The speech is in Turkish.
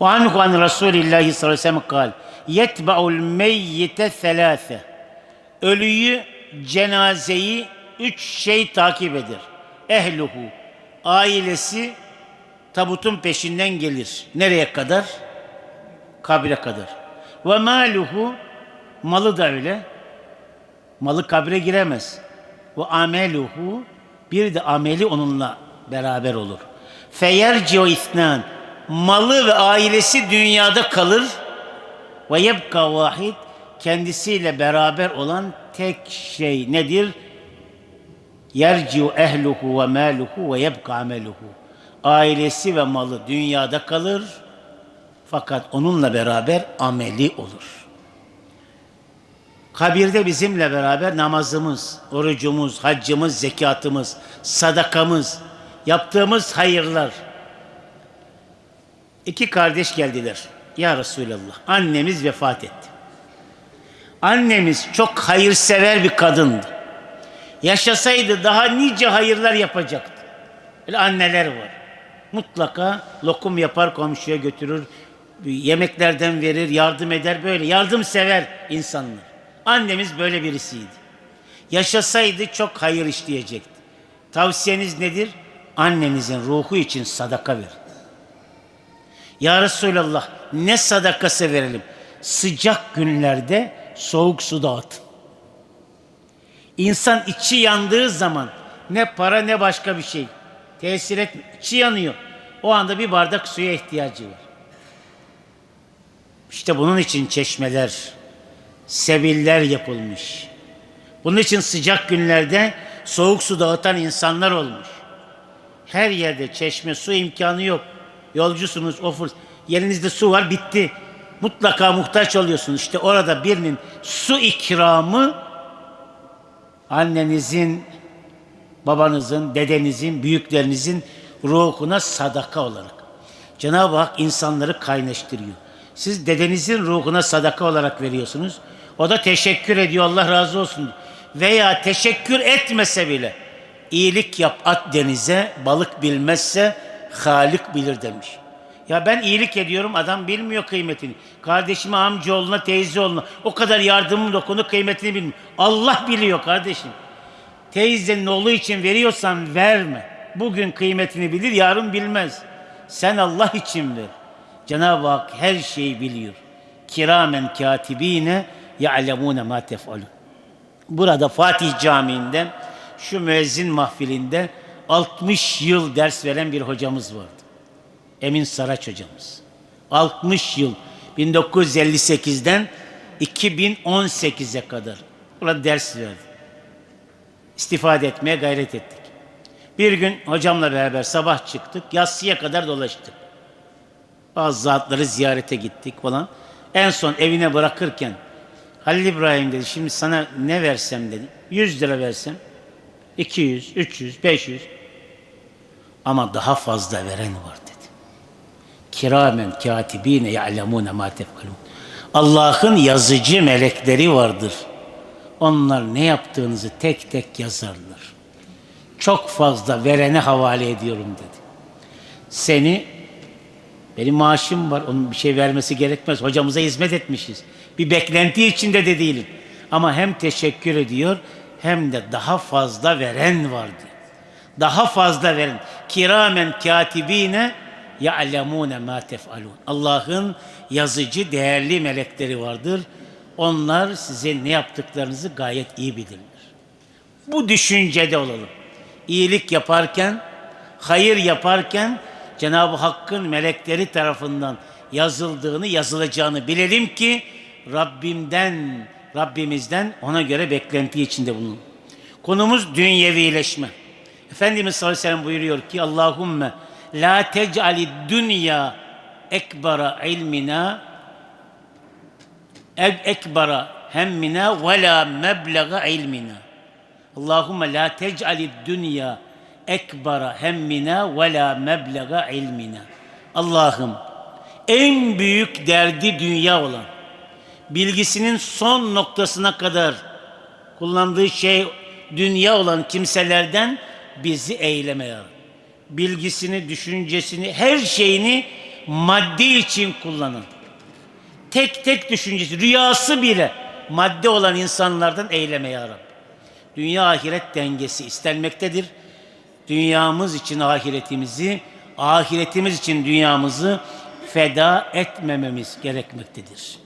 وعنه عن رسول الله صلى الله عليه وسلم قال يتبع الميت ثلاثة Ölüyü, cenazeyi üç şey takip eder. Ehluhu, ailesi tabutun peşinden gelir. Nereye kadar? Kabre kadar. Ve maluhu, malı da öyle. Malı kabre giremez. Ve ameluhu, bir de ameli onunla beraber olur. Feyerci o isnan, malı ve ailesi dünyada kalır. Ve yebka vahid, kendisiyle beraber olan tek şey nedir? Yerciu ehluhu ve maluhu ve yebka ameluhu. Ailesi ve malı dünyada kalır. Fakat onunla beraber ameli olur. Kabirde bizimle beraber namazımız, orucumuz, haccımız, zekatımız, sadakamız, yaptığımız hayırlar. İki kardeş geldiler. Ya Resulallah, annemiz vefat etti. Annemiz çok hayırsever bir kadındı. Yaşasaydı daha nice hayırlar yapacaktı. Böyle anneler var. Mutlaka lokum yapar komşuya götürür, yemeklerden verir, yardım eder böyle. Yardımsever insanlar. Annemiz böyle birisiydi. Yaşasaydı çok hayır işleyecekti. Tavsiyeniz nedir? Annenizin ruhu için sadaka verin. Ya Resulallah ne sadakası verelim? Sıcak günlerde soğuk su dağıtın. İnsan içi yandığı zaman ne para ne başka bir şey tesir etmiyor. İçi yanıyor. O anda bir bardak suya ihtiyacı var. İşte bunun için çeşmeler, sebiller yapılmış. Bunun için sıcak günlerde soğuk su dağıtan insanlar olmuş. Her yerde çeşme, su imkanı yok. Yolcusunuz, ofur. Yerinizde su var, bitti. Mutlaka muhtaç oluyorsunuz. İşte orada birinin su ikramı annenizin, babanızın, dedenizin, büyüklerinizin ruhuna sadaka olarak. Cenab-ı Hak insanları kaynaştırıyor. Siz dedenizin ruhuna sadaka olarak veriyorsunuz. O da teşekkür ediyor Allah razı olsun. Veya teşekkür etmese bile iyilik yap at denize balık bilmezse Halik bilir demiş. Ya ben iyilik ediyorum adam bilmiyor kıymetini. Kardeşime amcaoğluna teyzeoğluna o kadar yardımım dokunu kıymetini bilmiyor. Allah biliyor kardeşim. Teyzenin oğlu için veriyorsan verme. Bugün kıymetini bilir yarın bilmez. Sen Allah için ver. Cenab-ı Hak her şeyi biliyor. Kiramen katibine ya'lemune ma tef'alun. Burada Fatih Camii'nde şu müezzin mahfilinde 60 yıl ders veren bir hocamız vardı. Emin Saraç hocamız. 60 yıl 1958'den 2018'e kadar burada ders verdi. İstifade etmeye gayret ettik. Bir gün hocamla beraber sabah çıktık, yatsıya kadar dolaştık. Bazı zatları ziyarete gittik falan. En son evine bırakırken Halil İbrahim dedi şimdi sana ne versem dedi. 100 lira versem 200, 300, 500 ama daha fazla veren var dedi. Kiramen katibine ya'lemune ma tef'alun. Allah'ın yazıcı melekleri vardır. Onlar ne yaptığınızı tek tek yazarlar. Çok fazla verene havale ediyorum dedi. Seni benim maaşım var. Onun bir şey vermesi gerekmez. Hocamıza hizmet etmişiz. Bir beklenti içinde de değilim. Ama hem teşekkür ediyor hem de daha fazla veren var diyor. Daha fazla veren. Kiramen katibine ya'lemune ma tef'alun. Allah'ın yazıcı değerli melekleri vardır. Onlar size ne yaptıklarınızı gayet iyi bilirler. Bu düşüncede olalım. İyilik yaparken, hayır yaparken Cenab-ı Hakk'ın melekleri tarafından yazıldığını, yazılacağını bilelim ki Rabbimden, Rabbimizden ona göre beklenti içinde bulunun. Konumuz dünyevileşme. Efendimiz sallallahu aleyhi ve sellem buyuruyor ki Allahümme la tec'ali dünya ekbara ilmina ekbara hemmina ve la meblaga ilmina. Allahümme la tec'ali dünya ekbara hemmina ve la meblaga ilmina. Allah'ım en büyük derdi dünya olan, bilgisinin son noktasına kadar kullandığı şey dünya olan kimselerden bizi eyleme ya Rabbi. Bilgisini, düşüncesini, her şeyini madde için kullanan, tek tek düşüncesi, rüyası bile madde olan insanlardan eyleme ya Rabbi. Dünya ahiret dengesi istenmektedir. Dünyamız için ahiretimizi, ahiretimiz için dünyamızı feda etmememiz gerekmektedir.